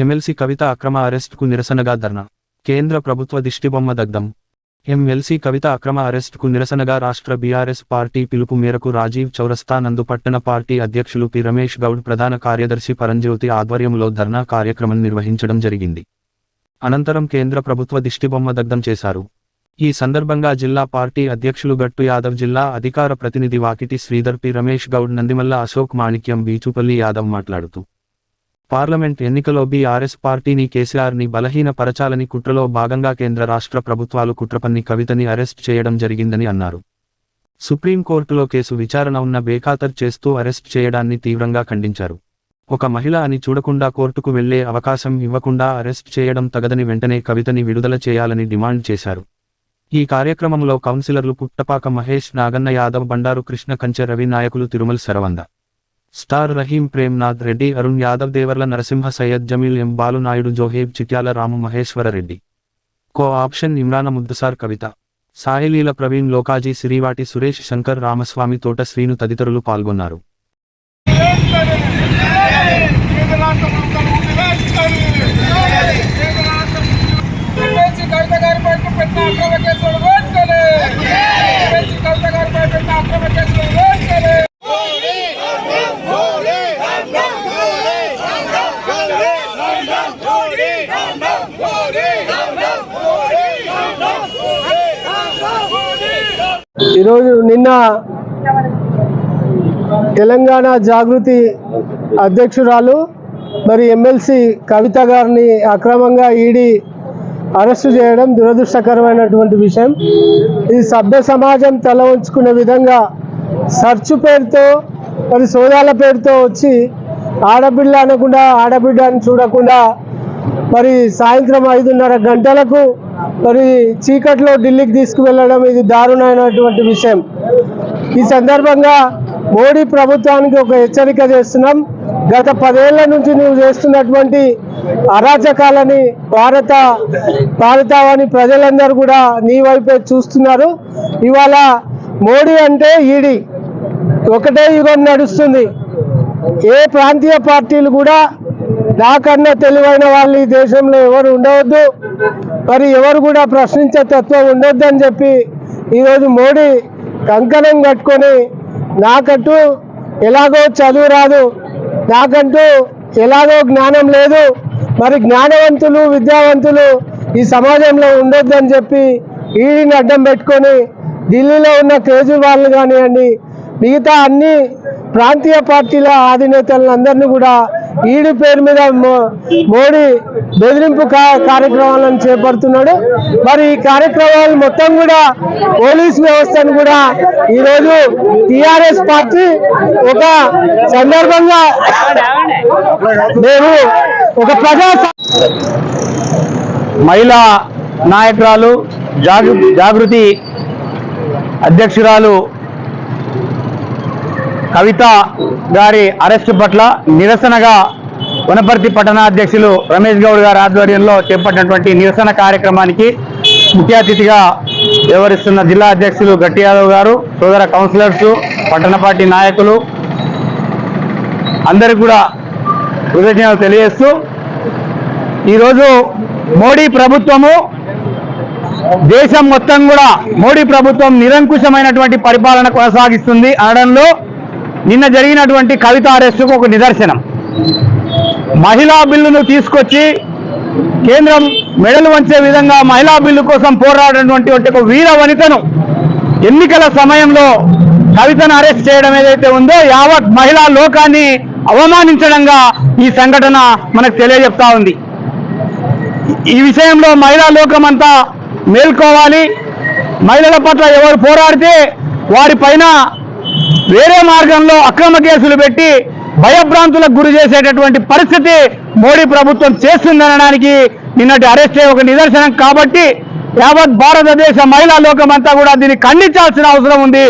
MLC కవిత అక్రమ అరెస్టుకు నిరసనగా ధర్నా. కేంద్ర ప్రభుత్వ దిష్టిబొమ్మ దగ్ధం. ఎమ్మెల్సీ కవిత అక్రమ అరెస్టుకు నిరసనగా రాష్ట్ర బీఆర్ఎస్ పార్టీ పిలుపు మేరకు రాజీవ్ చౌరస్తా నందు పట్టణ పార్టీ అధ్యక్షులు పి. రమేష్ గౌడ్ ప్రధాన కార్యదర్శి పరంజ్యోతి ఆధ్వర్యంలో ధర్నా కార్యక్రమం నిర్వహించడం జరిగింది. అనంతరం కేంద్ర ప్రభుత్వ దిష్టిబొమ్మ దగ్ధం చేశారు. ఈ సందర్భంగా జిల్లా పార్టీ అధ్యక్షులు గట్టు యాదవ్ జిల్లా అధికార ప్రతినిధి వాకిటి శ్రీధర్ పి. రమేష్ గౌడ్ నందిమల్ల అశోక్ మాణిక్యం బీచుపల్లి యాదవ్ మాట్లాడుతూ పార్లమెంట్ ఎన్నికలో బీఆర్ఎస్ పార్టీని కేసీఆర్ని బలహీనపరచాలని కుట్రలో భాగంగా కేంద్ర రాష్ట్ర ప్రభుత్వాలు కుట్రపన్ని కవితని అరెస్ట్ చేయడం జరిగిందని అన్నారు. సుప్రీంకోర్టులో కేసు విచారణ ఉన్న బేఖాతర్ చేస్తూ అరెస్ట్ చేయడాన్ని తీవ్రంగా ఖండించారు. ఒక మహిళ అని చూడకుండా కోర్టుకు వెళ్ళే అవకాశం ఇవ్వకుండా అరెస్ట్ చేయడం తగదని వెంటనే కవితని విడుదల చేయాలని డిమాండ్ చేశారు. ఈ కార్యక్రమంలో కౌన్సిలర్లు పుట్టపాక మహేష్ నాగన్న యాదవ్ బండారు కృష్ణ కంచె రవి నాయకులు Tirumala Sharavanda star Rahim Premnath Reddy Arun Yadav Devarla Narasimha Syed Jameel M Balunaidu Joheb Chityala Ramu Maheshwara Reddy co option Imrana Muddassar Kavitha Saileela Praveen Lokaji Sirivati Suresh Shankar Ramaswamy Thota Srinu తదితరులు పాల్గొన్నారు కవిత గారి పెట్టిన అక్రమ కేసులో వెంటనే కవిత గారి పైన పెట్టిన అక్రమ కేసులు వెంటనే ఈరోజు నిన్న తెలంగాణ జాగృతి అధ్యక్షురాలు మరి ఎమ్మెల్సీ కవిత గారిని అక్రమంగా ఈడీ అరెస్టు చేయడం దురదృష్టకరమైనటువంటి విషయం. ఇది సభ్య సమాజం తల ఉంచుకునే విధంగా సర్చ్ పేరుతో మరి సోదాల పేరుతో వచ్చి ఆడబిడ్డ అనకుండా ఆడబిడ్డ అని చూడకుండా మరి సాయంత్రం ఐదున్నర గంటలకు మరి చీకట్లో ఢిల్లీకి తీసుకువెళ్ళడం ఇది దారుణమైనటువంటి విషయం. ఈ సందర్భంగా మోడీ ప్రభుత్వానికి ఒక హెచ్చరిక చేస్తున్నాం. గత పదేళ్ళ నుంచి నువ్వు చేస్తున్నటువంటి అరాచకాలని భారత భారతావని ప్రజలందరూ కూడా నీ వైపే చూస్తున్నారు. ఇవాళ మోడీ అంటే ఈడీ. ఒకటే యుగం నడుస్తుంది. ఏ ప్రాంతీయ పార్టీలు కూడా నాకన్నా తెలివైన వాళ్ళు ఈ దేశంలో ఎవరు ఉండవద్దు. మరి ఎవరు కూడా ప్రశ్నించే తత్వం ఉండొద్దు అని చెప్పి ఈరోజు మోడీ కంకణం కట్టుకొని నాకంటూ ఎలాగో చదువు రాదు నాకంటూ ఎలాగో జ్ఞానం లేదు మరి జ్ఞానవంతులు విద్యావంతులు ఈ సమాజంలో ఉండొద్దు అని చెప్పి ఈడీని అడ్డం పెట్టుకొని ఢిల్లీలో ఉన్న కేజ్రీవాల్ని కానివ్వండి మిగతా అన్ని ప్రాంతీయ పార్టీల అధినేతలందరినీ కూడా ఈడి పేరు మీద మో- మోడీ బెదిరింపు కా- కార్యక్రమాలను చేపడుతున్నాడు. మరి ఈ కార్యక్రమాలు మొత్తం కూడా పోలీస్ వ్యవస్థను కూడా ఈరోజు టిఆర్ఎస్ పార్టీ ఒక సందర్భంగా మేము ఒక ప్రజా మహిళా నాయకురాలు జాగృ జాగృతి అధ్యక్షురాలు కవిత గారి అరెస్టు పట్ల నిరసనగా వనపర్తి పట్టణ అధ్యక్షులు రమేష్ గౌడ్ గారి ఆధ్వర్యంలో చేపట్టినటువంటి నిరసన కార్యక్రమానికి ముఖ్య అతిథిగా వ్యవహరిస్తున్న జిల్లా అధ్యక్షులు గట్టి యాదవ్ గారు సోదర కౌన్సిలర్స్ పట్టణ పార్టీ నాయకులు అందరికి కూడా కృతజ్ఞతలు తెలియజేస్తూ ఈరోజు మోడీ ప్రభుత్వము దేశం మొత్తం కూడా మోడీ ప్రభుత్వం నిరంకుశమైనటువంటి పరిపాలన కొనసాగిస్తుంది అనడంలో నిన్న జరిగినటువంటి కవిత అరెస్టుకు ఒక నిదర్శనం. మహిళా బిల్లును తీసుకొచ్చి కేంద్రం మెడలు వంచే విధంగా మహిళా బిల్లు కోసం పోరాడినటువంటి ఒక వీర వనితను ఎన్నికల సమయంలో కవితను అరెస్ట్ చేయడం ఏదైతే ఉందో యావత్ మహిళా లోకాన్ని అవమానించడంగా ఈ సంఘటన మనకు తెలియజెప్తా ఉంది. ఈ విషయంలో మహిళా లోకమంతా మేల్కోవాలి. మహిళల పట్ల ఎవరు పోరాడితే వారిపైన వేరే మార్గంలో అక్రమ కేసులు పెట్టి భయభ్రాంతులకు గురి చేసేటటువంటి పరిస్థితి మోడీ ప్రభుత్వం చేస్తుందనడానికి నిన్నటి అరెస్టే ఒక నిదర్శనం కాబట్టి యావత్ భారతదేశ మహిళా లోకమంతా కూడా దీన్ని ఖండించాల్సిన అవసరం ఉంది.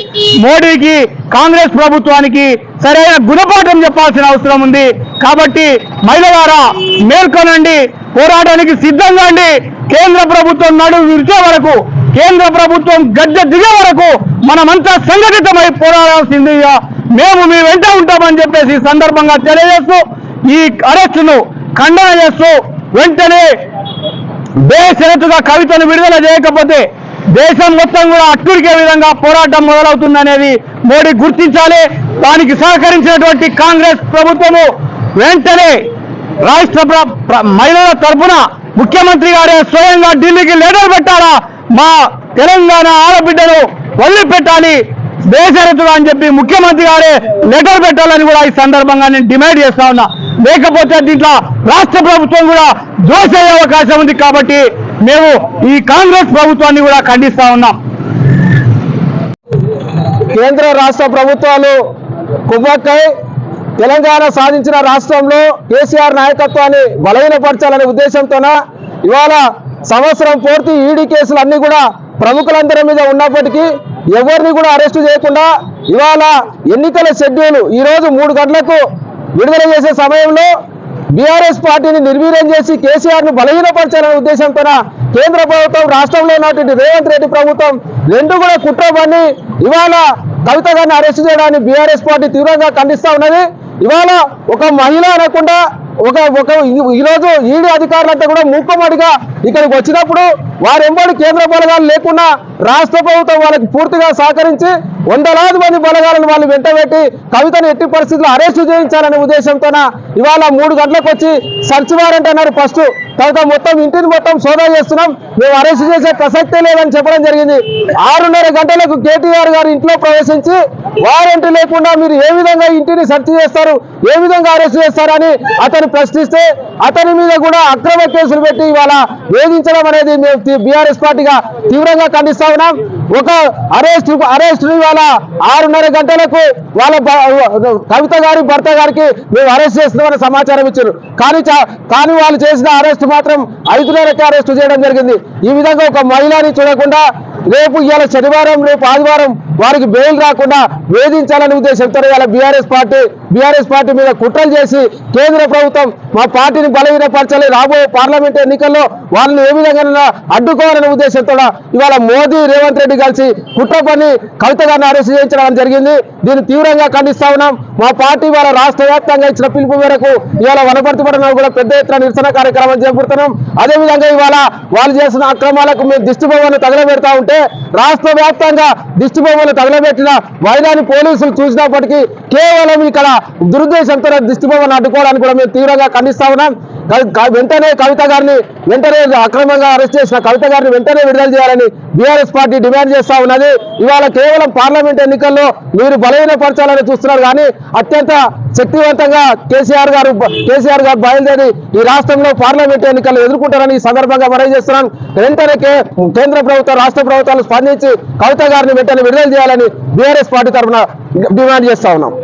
మోడీకి కాంగ్రెస్ ప్రభుత్వానికి సరైన గుణపాఠం చెప్పాల్సిన అవసరం ఉంది. కాబట్టి మహిళలారా మేల్కొనండి పోరాటానికి సిద్ధంగా అండి. కేంద్ర ప్రభుత్వం నడుము విరిచే వరకు కేంద్ర ప్రభుత్వం గద్దె దిగే వరకు మనమంతా సంఘటితమై పోరాడాల్సిందిగా మేము మీ వెంట ఉంటామని చెప్పేసి సందర్భంగా తెలియజేస్తూ ఈ అరెస్టును ఖండన చేస్తూ వెంటనే బేషరతుగా కవితను విడుదల చేయకపోతే దేశం మొత్తం కూడా అట్టుడికే విధంగా పోరాటం మొదలవుతుందనేది మోడీ గుర్తించాలి. దానికి సహకరించినటువంటి కాంగ్రెస్ ప్రభుత్వము వెంటనే రాష్ట్ర మహిళల తరఫున ముఖ్యమంత్రి గారే స్వయంగా ఢిల్లీకి లెటర్ పెట్టాలా? మా తెలంగాణ ఆడబిడ్డను వదిలిపెట్టాలి బేషరతుగా అని చెప్పి ముఖ్యమంత్రి గారే లెటర్ పెట్టాలని కూడా ఈ సందర్భంగా నేను డిమాండ్ చేస్తా ఉన్నా. లేకపోతే దీంట్లో రాష్ట్ర ప్రభుత్వం కూడా దోష అయ్యే అవకాశం ఉంది కాబట్టి మేము ఈ కాంగ్రెస్ ప్రభుత్వాన్ని కూడా ఖండిస్తా ఉన్నాం. కేంద్ర రాష్ట్ర ప్రభుత్వాలు కుమ్మక్కై తెలంగాణ సాధించిన రాష్ట్రంలో కేసీఆర్ నాయకత్వాన్ని బలహీనపరచాలనే ఉద్దేశంతోన ఇవాళ సంవత్సరం పూర్తి ఈడీ కేసులు అన్ని కూడా ప్రముఖులందరి మీద ఉన్నప్పటికీ ఎవరిని కూడా అరెస్టు చేయకుండా ఇవాళ ఎన్నికల షెడ్యూల్ ఈరోజు మూడు గంటలకు విడుదల చేసే సమయంలో బీఆర్ఎస్ పార్టీని నిర్వీర్యం చేసి కేసీఆర్ను బలహీనపరచాలనే ఉద్దేశంతో కేంద్ర ప్రభుత్వం రాష్ట్రంలో ఉన్నటువంటి రేవంత్ రెడ్డి ప్రభుత్వం రెండు కూడా కుట్ర పని ఇవాళ కవిత గారిని అరెస్ట్ చేయడాన్ని బీఆర్ఎస్ పార్టీ తీవ్రంగా ఖండిస్తా ఉన్నది. ఇవాళ ఒక మహిళ అనకుండా ఒక ఒక ఈ- ఈరోజు ఈడీ అధికారులంతా కూడా మూకమ్మడిగా ఇక్కడికి వచ్చినప్పుడు వారెంబడి కేంద్ర బలగాలు లేకుండా రాష్ట్ర ప్రభుత్వం వాళ్ళకి పూర్తిగా సహకరించి వందలాది మంది బలగాలను వాళ్ళు వెంటబెట్టి కవితను ఎట్టి పరిస్థితుల్లో అరెస్టు చేయించాలనే ఉద్దేశంతోన ఇవాళ మూడు గంటలకు వచ్చి సర్చ్ వారెంట్ అన్నారు ఫస్ట్ తర్వాత మొత్తం ఇంటిని మొత్తం సోదా చేస్తున్నాం. మేము అరెస్ట్ చేసే ప్రసక్తే లేదని చెప్పడం జరిగింది. ఆరున్నర గంటలకు కేటీఆర్ గారు ఇంట్లో ప్రవేశించి వారెంట్ లేకుండా మీరు ఏ విధంగా ఇంటిని సెర్చ్ చేస్తారు ఏ విధంగా అరెస్ట్ చేస్తారని అతను ప్రశ్నిస్తే అతని మీద కూడా అక్రమ కేసులు పెట్టి ఇవాళ వేధించడం అనేది మేము బీఆర్ఎస్ పార్టీగా తీవ్రంగా ఖండిస్తా ఉన్నాం. ఒక అరెస్ట్ అరెస్ట్ ఇవాళ ఆరున్నర గంటలకు వాళ్ళ కవిత గారి భర్త గారికి మేము అరెస్ట్ చేస్తున్నామని సమాచారం ఇచ్చారు. కానీ చా- కానీ వాళ్ళు చేసిన అరెస్ట్ మాత్రం ఐదున్నరకి అరెస్ట్ చేయడం జరిగింది. ఈ విధంగా ఒక మహిళని చూడకుండా రేపు ఇవాళ శనివారం రేపు ఆదివారం వారికి బెయిల్ రాకుండా వేధించాలనే ఉద్దేశంతో ఇవాళ బీఆర్ఎస్ పార్టీ బీఆర్ఎస్ పార్టీ మీద కుట్రలు చేసి కేంద్ర ప్రభుత్వం మా పార్టీని బలహీనపరచాలి రాబోయే పార్లమెంట్ ఎన్నికల్లో వాళ్ళని ఏ విధంగా అడ్డుకోవాలనే ఉద్దేశంతో ఇవాళ మోదీ రేవంత్ రెడ్డి కలిసి కుట్ర పని కవిత గారిని అరెస్ట్ చేయించడం జరిగింది. దీన్ని తీవ్రంగా ఖండిస్తా ఉన్నాం. మా పార్టీ వాళ్ళ రాష్ట్ర వ్యాప్తంగా ఇచ్చిన పిలుపు మేరకు ఇవాళ వనపర్తిపట్నంలో కూడా పెద్ద ఎత్తున నిరసన కార్యక్రమం చేపడుతున్నాం. అదేవిధంగా ఇవాళ వాళ్ళు చేసిన అక్రమాలకు మేము దిష్టి బొమ్మను తగలబెడతా ఉంటే రాష్ట్ర వ్యాప్తంగా దిష్టి బొమ్మలు తగలబెట్టిన వైరాని పోలీసులు చూసినప్పటికీ కేవలం ఇక్కడ దురుద్దేశంతో దిష్టిబొమ్మను అడ్డుకోవడానికి కూడా మేము తీవ్రంగా ఖండిస్తా ఉన్నాం. వెంటనే కవిత గారిని వెంటనే అక్రమంగా అరెస్ట్ చేసిన కవిత గారిని వెంటనే విడుదల చేయాలని బీఆర్ఎస్ పార్టీ డిమాండ్ చేస్తా ఉన్నది. ఇవాళ కేవలం పార్లమెంట్ ఎన్నికల్లో మీరు బలహీనపరచాలని చూస్తున్నారు కానీ అత్యంత శక్తివంతంగా కేసీఆర్ గారు కేసీఆర్ గారు బయలుదేరి ఈ రాష్ట్రంలో పార్లమెంట్ ఎన్నికలు ఎదుర్కొంటారని ఈ సందర్భంగా మనవి చేస్తున్నాను వెంటనే కేంద్ర ప్రభుత్వం రాష్ట్ర ప్రభుత్వాలు స్పందించి కవిత గారిని వెంటనే విడుదల చేయాలని బీఆర్ఎస్ పార్టీ తరఫున డిమాండ్ చేస్తా ఉన్నాం.